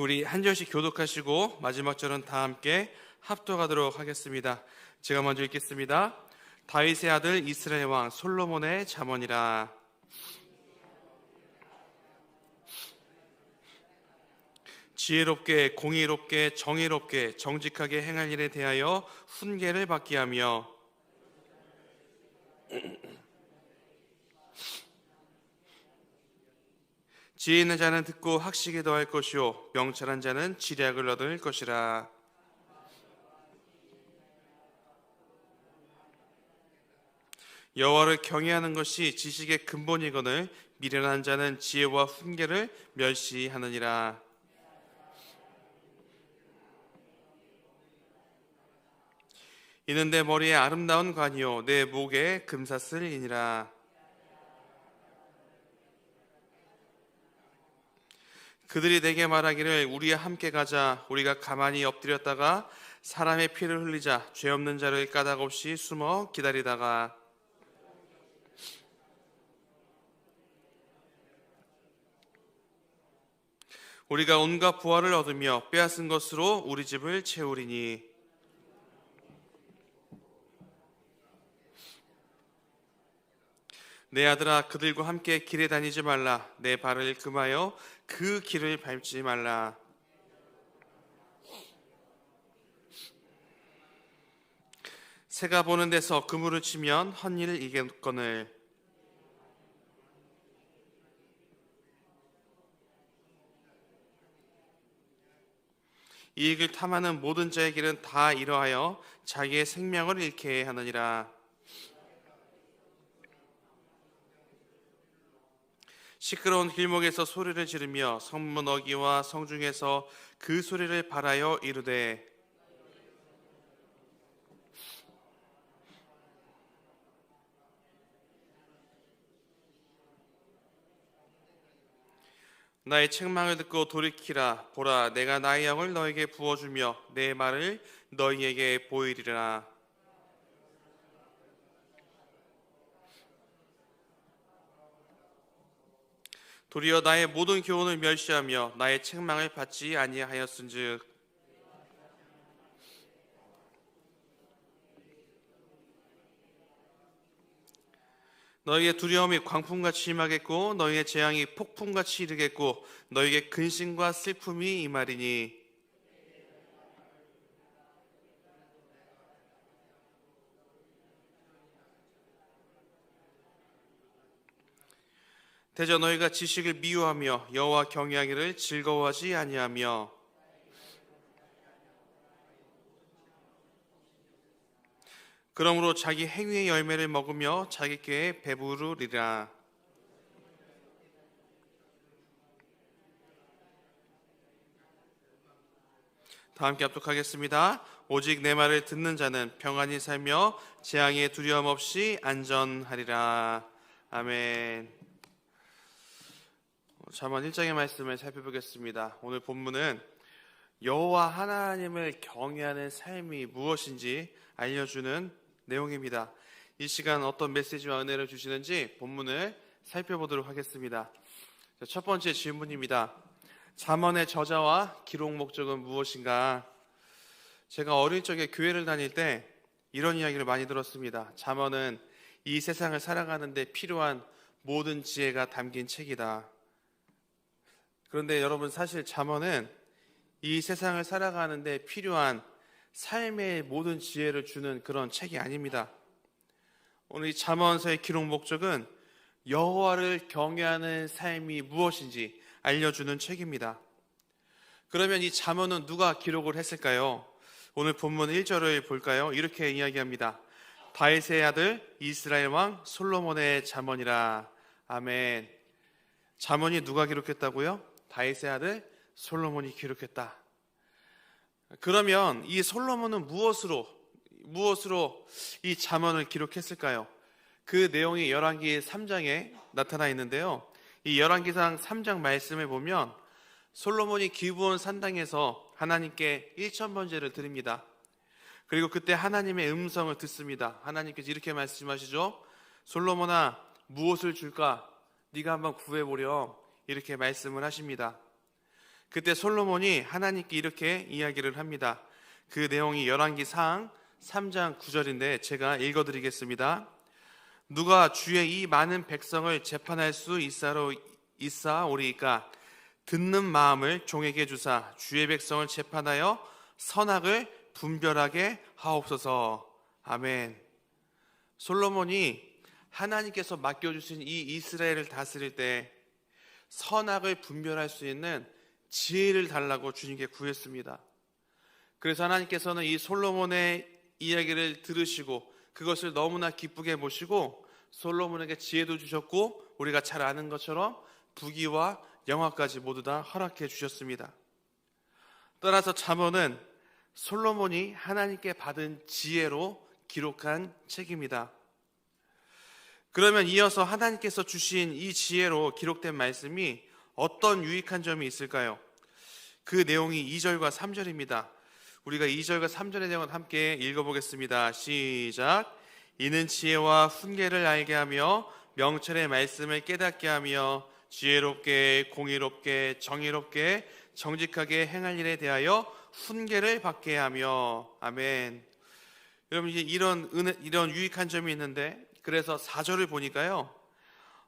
우리 한 절씩 교독하시고 마지막 절은 다 함께 합독하도록 하겠습니다. 제가 먼저 읽겠습니다. 다윗의 아들 이스라엘 왕 솔로몬의 잠언이라. 지혜롭게 공의롭게 정의롭게 정직하게 행할 일에 대하여 훈계를 받게 하며 지혜 있는 자는 듣고 학식에 더할 것이요. 명철한 자는 지략을 얻을 것이라. 여호와를 경외하는 것이 지식의 근본이거늘 미련한 자는 지혜와 훈계를 멸시하느니라. 이는 내 머리에 아름다운 관이요. 내 목에 금사슬이니라 그들이 내게 말하기를 우리와 함께 가자. 우리가 가만히 엎드렸다가 사람의 피를 흘리자. 죄 없는 자를 까닭 없이 숨어 기다리다가. 우리가 온갖 부활을 얻으며 빼앗은 것으로 우리 집을 채우리니. 내 아들아 그들과 함께 길에 다니지 말라. 내 발을 금하여 그 길을 밟지 말라. 새가 보는 데서 그물을 치면 헛일을 이겼거늘. 이익을 탐하는 모든 자의 길은 다 이러하여 자기의 생명을 잃게 하느니라 시끄러운 길목에서 소리를 지르며 성문 어기와 성중에서 그 소리를 발하여 이르되 나의 책망을 듣고 돌이키라. 보라 내가 나의 영을 너에게 부어주며 내 말을 너희에게 보이리라 도리어 나의 모든 교훈을 멸시하며 나의 책망을 받지 아니하였은즉. 너희의 두려움이 광풍같이 임하겠고 너희의 재앙이 폭풍같이 이르겠고 너희에게 근심과 슬픔이 임하리니 대저 너희가 지식을 미워하며 여호와 경외하기를 즐거워하지 아니하며 그러므로 자기 행위의 열매를 먹으며 자기 꾀에 배부르리라 다 함께 합독하겠습니다. 오직 내 말을 듣는 자는 평안히 살며 재앙에 두려움 없이 안전하리라. 아멘. 잠언 1장의 말씀을 살펴보겠습니다. 오늘 본문은 여호와 하나님을 경외하는 삶이 무엇인지 알려주는 내용입니다. 이 시간 어떤 메시지와 은혜를 주시는지 본문을 살펴보도록 하겠습니다. 첫 번째 질문입니다. 잠언의 저자와 기록 목적은 무엇인가? 제가 어릴 적에 교회를 다닐 때 이런 이야기를 많이 들었습니다. 잠언은 이 세상을 살아가는데 필요한 모든 지혜가 담긴 책이다. 그런데 여러분 사실 잠언은 이 세상을 살아가는데 필요한 삶의 모든 지혜를 주는 그런 책이 아닙니다. 오늘 이 잠언서의 기록 목적은 여호와를 경외하는 삶이 무엇인지 알려주는 책입니다. 그러면 이 잠언은 누가 기록을 했을까요? 오늘 본문 1절을 볼까요? 이렇게 이야기합니다. 다윗의 아들 이스라엘 왕 솔로몬의 잠언이라. 아멘. 잠언이 누가 기록했다고요? 다윗의 아들 솔로몬이 기록했다. 그러면 이 솔로몬은 무엇으로 무엇으로 이 잠언을 기록했을까요? 그 내용이 열왕기 3장에 나타나 있는데요. 이 열왕기상 3장 말씀을 보면 솔로몬이 기브온 산당에서 하나님께 1천 번제를 드립니다. 그리고 그때 하나님의 음성을 듣습니다. 하나님께서 이렇게 말씀하시죠. 솔로몬아 무엇을 줄까? 네가 한번 구해 보렴. 이렇게 말씀을 하십니다. 그때 솔로몬이 하나님께 이렇게 이야기를 합니다. 그 내용이 열왕기 상 3장 9절인데 제가 읽어 드리겠습니다. 누가 주의 이 많은 백성을 재판할 수 있사로 있사오리이까 듣는 마음을 종에게 주사 주의 백성을 재판하여 선악을 분별하게 하옵소서. 아멘. 솔로몬이 하나님께서 맡겨 주신 이 이스라엘을 다스릴 때 선악을 분별할 수 있는 지혜를 달라고 주님께 구했습니다. 그래서 하나님께서는 이 솔로몬의 이야기를 들으시고 그것을 너무나 기쁘게 보시고 솔로몬에게 지혜도 주셨고 우리가 잘 아는 것처럼 부귀와 영화까지 모두 다 허락해 주셨습니다. 따라서 잠언은 솔로몬이 하나님께 받은 지혜로 기록한 책입니다. 그러면 이어서 하나님께서 주신 이 지혜로 기록된 말씀이 어떤 유익한 점이 있을까요? 그 내용이 2절과 3절입니다. 우리가 2절과 3절의 내용을 함께 읽어보겠습니다. 시작. 이는 지혜와 훈계를 알게 하며 명철의 말씀을 깨닫게 하며 지혜롭게 공의롭게 정의롭게 정직하게 행할 일에 대하여 훈계를 받게 하며 아멘. 여러분 이제 이런 은혜, 이런 유익한 점이 있는데 그래서 4절을 보니까요.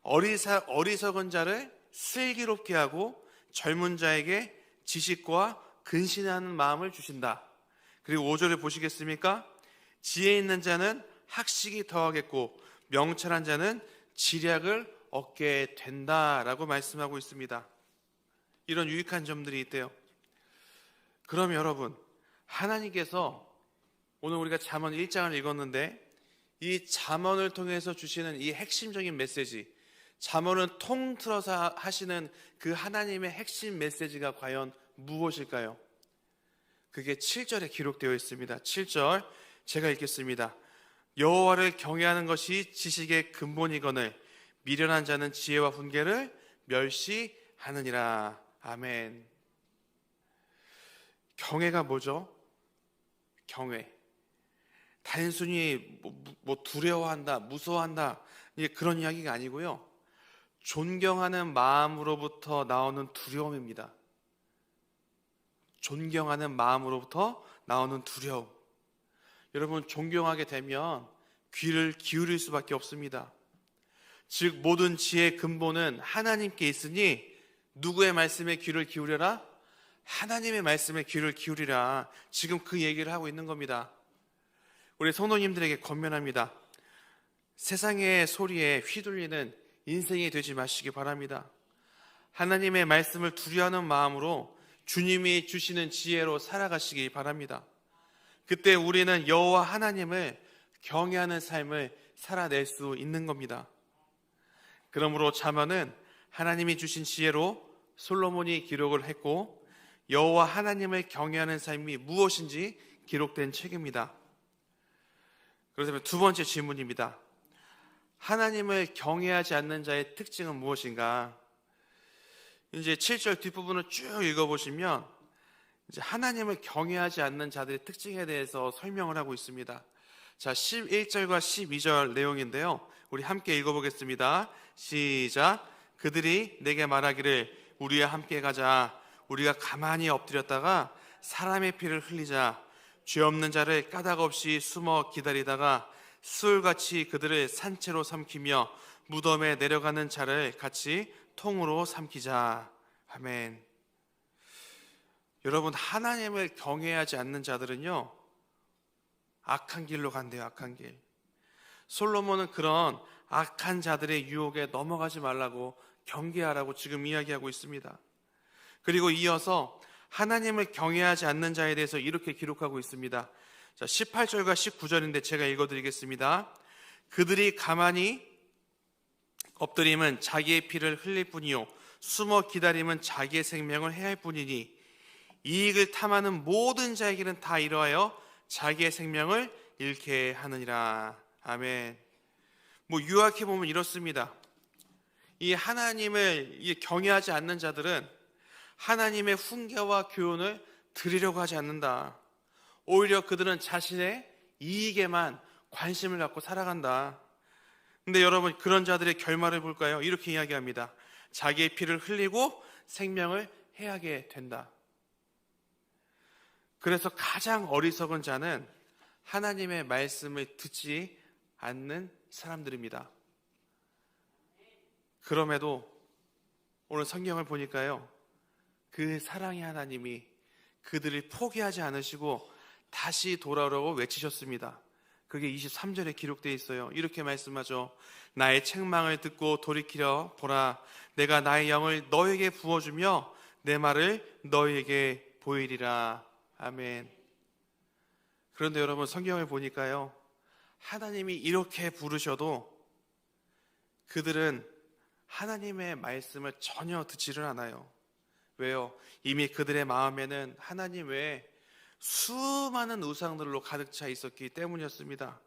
어리사, 어리석은 자를 슬기롭게 하고 젊은 자에게 지식과 근신하는 마음을 주신다. 그리고 5절을 보시겠습니까? 지혜 있는 자는 학식이 더하겠고 명철한 자는 지략을 얻게 된다라고 말씀하고 있습니다. 이런 유익한 점들이 있대요. 그럼 여러분, 하나님께서 오늘 우리가 잠언 1장을 읽었는데 이 잠언을 통해서 주시는 이 핵심적인 메시지, 잠언을 통틀어서 하시는 그 하나님의 핵심 메시지가 과연 무엇일까요? 그게 7절에 기록되어 있습니다. 7절 제가 읽겠습니다. 여호와를 경외하는 것이 지식의 근본이거늘 미련한 자는 지혜와 훈계를 멸시하느니라. 아멘. 경외가 뭐죠? 경외. 단순히 뭐, 뭐 두려워한다, 무서워한다 그런 이야기가 아니고요. 존경하는 마음으로부터 나오는 두려움입니다. 존경하는 마음으로부터 나오는 두려움. 여러분 존경하게 되면 귀를 기울일 수밖에 없습니다. 즉 모든 지혜의 근본은 하나님께 있으니 누구의 말씀에 귀를 기울여라? 하나님의 말씀에 귀를 기울이라. 지금 그 얘기를 하고 있는 겁니다. 우리 성도님들에게 권면합니다. 세상의 소리에 휘둘리는 인생이 되지 마시기 바랍니다. 하나님의 말씀을 두려워하는 마음으로 주님이 주시는 지혜로 살아가시기 바랍니다. 그때 우리는 여호와 하나님을 경외하는 삶을 살아낼 수 있는 겁니다. 그러므로 자문은 하나님이 주신 지혜로 솔로몬이 기록을 했고 여호와 하나님을 경외하는 삶이 무엇인지 기록된 책입니다. 그렇다면 두 번째 질문입니다. 하나님을 경외하지 않는 자의 특징은 무엇인가? 이제 7절 뒷부분을 쭉 읽어보시면 이제 하나님을 경외하지 않는 자들의 특징에 대해서 설명을 하고 있습니다. 자, 11절과 12절 내용인데요. 우리 함께 읽어보겠습니다. 시작. 그들이 내게 말하기를 우리와 함께 가자. 우리가 가만히 엎드렸다가 사람의 피를 흘리자. 죄 없는 자를 까닭 없이 숨어 기다리다가 수울같이 그들을 산채로 삼키며 무덤에 내려가는 자를 같이 통으로 삼키자. 아멘. 여러분, 하나님을 경외하지 않는 자들은요, 악한 길로 간대요, 악한 길. 솔로몬은 그런 악한 자들의 유혹에 넘어가지 말라고 경계하라고 지금 이야기하고 있습니다. 그리고 이어서 하나님을 경외하지 않는 자에 대해서 이렇게 기록하고 있습니다. 자, 18절과 19절인데 제가 읽어 드리겠습니다. 그들이 가만히 엎드림은 자기의 피를 흘릴 뿐이요 숨어 기다림은 자기의 생명을 해할 뿐이니 이익을 탐하는 모든 자에게는 다 이러하여 자기의 생명을 잃게 하느니라. 아멘. 뭐 유학해 보면 이렇습니다. 이 하나님을 경외하지 않는 자들은 하나님의 훈계와 교훈을 드리려고 하지 않는다. 오히려 그들은 자신의 이익에만 관심을 갖고 살아간다. 근데 여러분 그런 자들의 결말을 볼까요? 이렇게 이야기합니다. 자기의 피를 흘리고 생명을 해야게 된다. 그래서 가장 어리석은 자는 하나님의 말씀을 듣지 않는 사람들입니다. 그럼에도 오늘 성경을 보니까요. 그 사랑의 하나님이 그들을 포기하지 않으시고 다시 돌아오라고 외치셨습니다. 그게 23절에 기록되어 있어요. 이렇게 말씀하죠. 나의 책망을 듣고 돌이키려 보라. 내가 나의 영을 너에게 부어주며 내 말을 너에게 보이리라. 아멘. 그런데 여러분 성경을 보니까요. 하나님이 이렇게 부르셔도 그들은 하나님의 말씀을 전혀 듣지를 않아요. 왜요? 이미 그들의 마음에는 하나님 외에 수많은 우상들로 가득 차 있었기 때문이었습니다.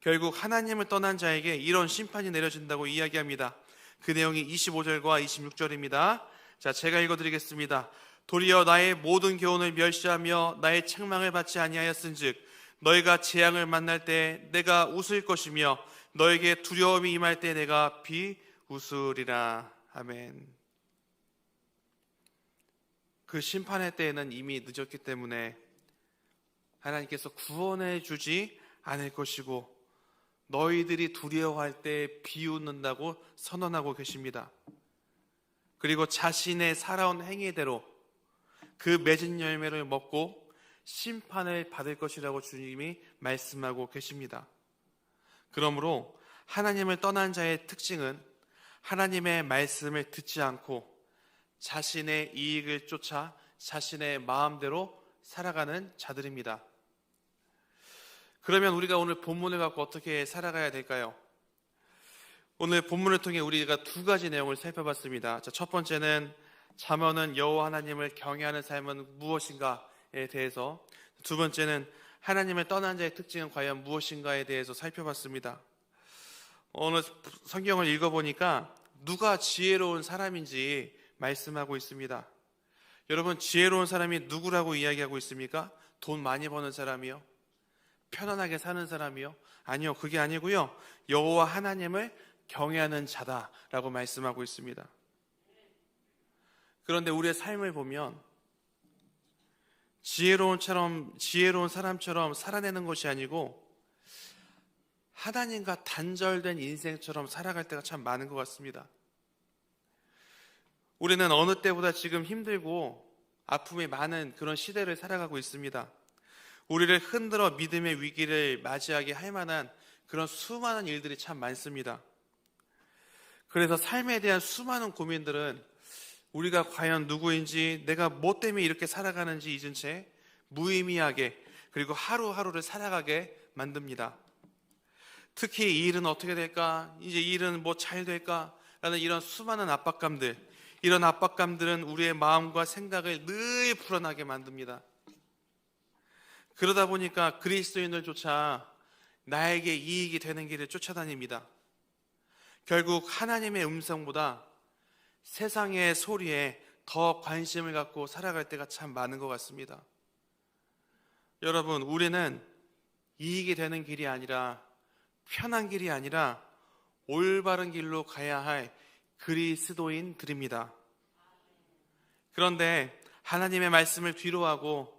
결국 하나님을 떠난 자에게 이런 심판이 내려진다고 이야기합니다. 그 내용이 25절과 26절입니다. 자, 제가 읽어드리겠습니다. 도리어 나의 모든 교훈을 멸시하며 나의 책망을 받지 아니하였은즉 너희가 재앙을 만날 때 내가 웃을 것이며 너에게 두려움이 임할 때 내가 비웃으리라. 아멘. 그 심판의 때에는 이미 늦었기 때문에 하나님께서 구원해 주지 않을 것이고 너희들이 두려워할 때 비웃는다고 선언하고 계십니다. 그리고 자신의 살아온 행위대로 그 맺은 열매를 먹고 심판을 받을 것이라고 주님이 말씀하고 계십니다. 그러므로 하나님을 떠난 자의 특징은 하나님의 말씀을 듣지 않고 자신의 이익을 쫓아 자신의 마음대로 살아가는 자들입니다. 그러면 우리가 오늘 본문을 갖고 어떻게 살아가야 될까요? 오늘 본문을 통해 우리가 두 가지 내용을 살펴봤습니다. 자, 첫 번째는 자면은 여호와 하나님을 경외하는 삶은 무엇인가에 대해서 두 번째는 하나님을 떠난 자의 특징은 과연 무엇인가에 대해서 살펴봤습니다. 오늘 성경을 읽어보니까 누가 지혜로운 사람인지 말씀하고 있습니다. 여러분 지혜로운 사람이 누구라고 이야기하고 있습니까? 돈 많이 버는 사람이요? 편안하게 사는 사람이요? 아니요, 그게 아니고요. 여호와 하나님을 경외하는 자다라고 말씀하고 있습니다. 그런데 우리의 삶을 보면 지혜로운처럼 지혜로운 사람처럼 살아내는 것이 아니고 하나님과 단절된 인생처럼 살아갈 때가 참 많은 것 같습니다. 우리는 어느 때보다 지금 힘들고 아픔이 많은 그런 시대를 살아가고 있습니다. 우리를 흔들어 믿음의 위기를 맞이하게 할 만한 그런 수많은 일들이 참 많습니다. 그래서 삶에 대한 수많은 고민들은 우리가 과연 누구인지 내가 뭐 때문에 이렇게 살아가는지 잊은 채 무의미하게 그리고 하루하루를 살아가게 만듭니다. 특히 이 일은 어떻게 될까? 이제 이 일은 뭐 잘 될까? 라는 이런 수많은 압박감들, 이런 압박감들은 우리의 마음과 생각을 늘 불안하게 만듭니다. 그러다 보니까 그리스도인들조차 나에게 이익이 되는 길을 쫓아다닙니다. 결국 하나님의 음성보다 세상의 소리에 더 관심을 갖고 살아갈 때가 참 많은 것 같습니다. 여러분, 우리는 이익이 되는 길이 아니라 편한 길이 아니라 올바른 길로 가야 할 그리스도인들입니다. 그런데 하나님의 말씀을 뒤로하고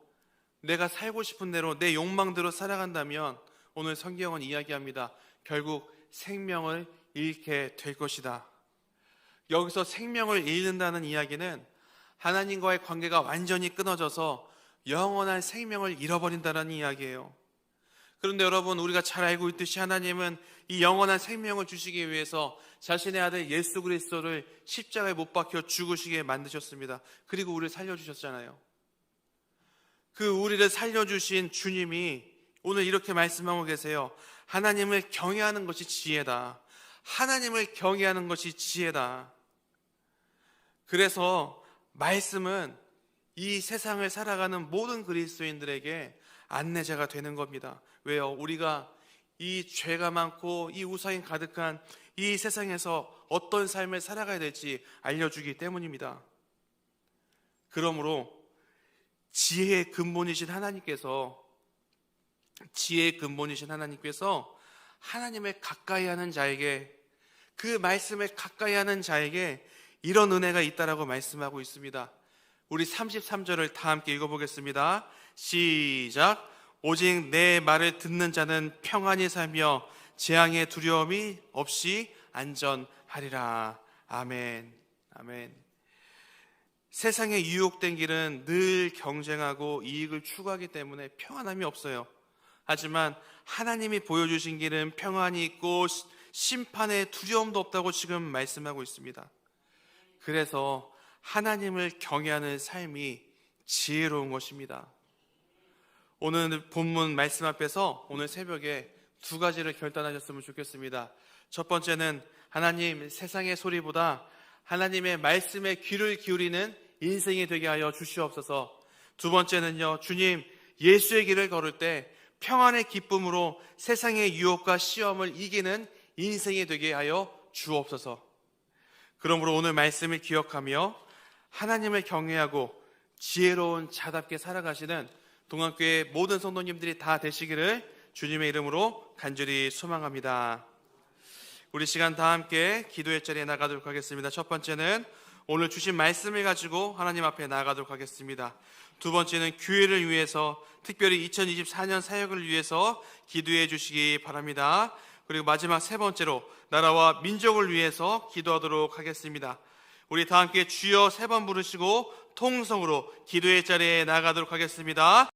내가 살고 싶은 대로 내 욕망대로 살아간다면 오늘 성경은 이야기합니다. 결국 생명을 잃게 될 것이다. 여기서 생명을 잃는다는 이야기는 하나님과의 관계가 완전히 끊어져서 영원한 생명을 잃어버린다는 이야기예요. 그런데 여러분 우리가 잘 알고 있듯이 하나님은 이 영원한 생명을 주시기 위해서 자신의 아들 예수 그리스도를 십자가에 못 박혀 죽으시게 만드셨습니다. 그리고 우리를 살려 주셨잖아요. 그 우리를 살려 주신 주님이 오늘 이렇게 말씀하고 계세요. 하나님을 경외하는 것이 지혜다. 하나님을 경외하는 것이 지혜다. 그래서 말씀은 이 세상을 살아가는 모든 그리스도인들에게 안내자가 되는 겁니다. 왜요? 우리가 이 죄가 많고 이 우상이 가득한 이 세상에서 어떤 삶을 살아가야 될지 알려주기 때문입니다. 그러므로 지혜의 근본이신 하나님께서 지혜의 근본이신 하나님께서 하나님을 가까이 하는 자에게 그 말씀을 가까이 하는 자에게 이런 은혜가 있다라고 말씀하고 있습니다. 우리 33절을 다 함께 읽어보겠습니다. 시작. 오직 내 말을 듣는 자는 평안히 살며 재앙의 두려움이 없이 안전하리라. 아멘. 아멘. 세상에 유혹된 길은 늘 경쟁하고 이익을 추구하기 때문에 평안함이 없어요. 하지만 하나님이 보여주신 길은 평안이 있고 시- 심판의 두려움도 없다고 지금 말씀하고 있습니다. 그래서 하나님을 경외하는 삶이 지혜로운 것입니다. 오늘 본문 말씀 앞에서 오늘 새벽에 두 가지를 결단하셨으면 좋겠습니다. 첫 번째는 하나님 세상의 소리보다 하나님의 말씀에 귀를 기울이는 인생이 되게 하여 주시옵소서. 두 번째는요, 주님 예수의 길을 걸을 때 평안의 기쁨으로 세상의 유혹과 시험을 이기는 인생이 되게 하여 주옵소서. 그러므로 오늘 말씀을 기억하며 하나님을 경외하고 지혜로운 자답게 살아가시는 동안교회 모든 성도님들이 다 되시기를 주님의 이름으로 간절히 소망합니다. 우리 시간 다 함께 기도의 자리에 나가도록 하겠습니다. 첫 번째는 오늘 주신 말씀을 가지고 하나님 앞에 나가도록 하겠습니다. 두 번째는 교회를 위해서 특별히 2024년 사역을 위해서 기도해 주시기 바랍니다. 그리고 마지막 세 번째로 나라와 민족을 위해서 기도하도록 하겠습니다. 우리 다 함께 주여 세 번 부르시고 통성으로 기도의 자리에 나가도록 하겠습니다.